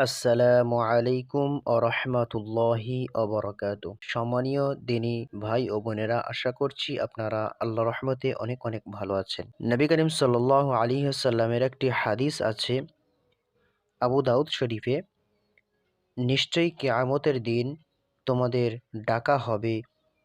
আসসালামু আলাইকুম ও রহমতুল্লাহি অবরকাত সম্মানীয় দিনী ভাই ও বোনেরা, আশা করছি আপনারা আল্লাহ রহমতে অনেক অনেক ভালো আছেন। নবী করিম সাল আলী সাল্লামের একটি হাদিস আছে আবু দাউদ শরীফে, নিশ্চয়ই কেয়ামতের দিন তোমাদের ডাকা হবে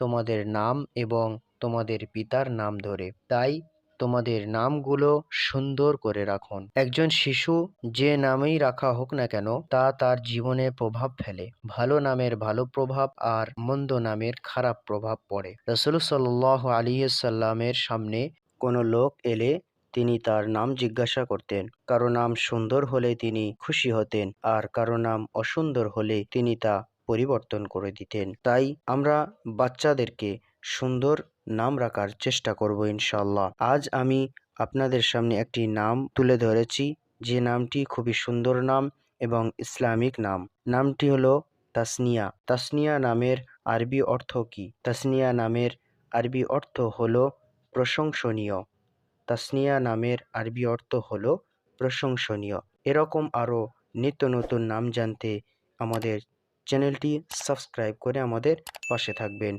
তোমাদের নাম এবং তোমাদের পিতার নাম ধরে। তাই তোমাদের নামগুলো সুন্দর করে রাখুন। একজন শিশু যে নামেই রাখা হোক না কেন, তা তার জীবনে প্রভাব ফেলে। ভালো নামের ভালো প্রভাব আর মন্দ নামের খারাপ প্রভাব পড়ে। রসুল সাল্লাহ আলিয়াল্লামের সামনে কোনো লোক এলে তিনি তার নাম জিজ্ঞাসা করতেন। কারও নাম সুন্দর হলে তিনি খুশি হতেন আর কারও নাম অসুন্দর হলে তিনি তা পরিবর্তন করে দিতেন। তাই আমরা বাচ্চাদেরকে সুন্দর নাম রাখার চেষ্টা করব ইনশাল্লাহ আজ আমি আপনাদের সামনে একটি নাম তুলে ধরেছি, যে নামটি খুবই সুন্দর নাম এবং ইসলামিক নাম। নামটি হলো তাসনিয়া। তাসনিয়া নামের আরবি অর্থ কি? তাসনিয়া নামের আরবি অর্থ হলো প্রশংসনীয়। তাসনিয়া নামের আরবি অর্থ হলো প্রশংসনীয়। এরকম আরও নিত্য নতুন নাম জানতে আমাদের চ্যানেলটি সাবস্ক্রাইব করে আমাদের পাশে থাকবেন।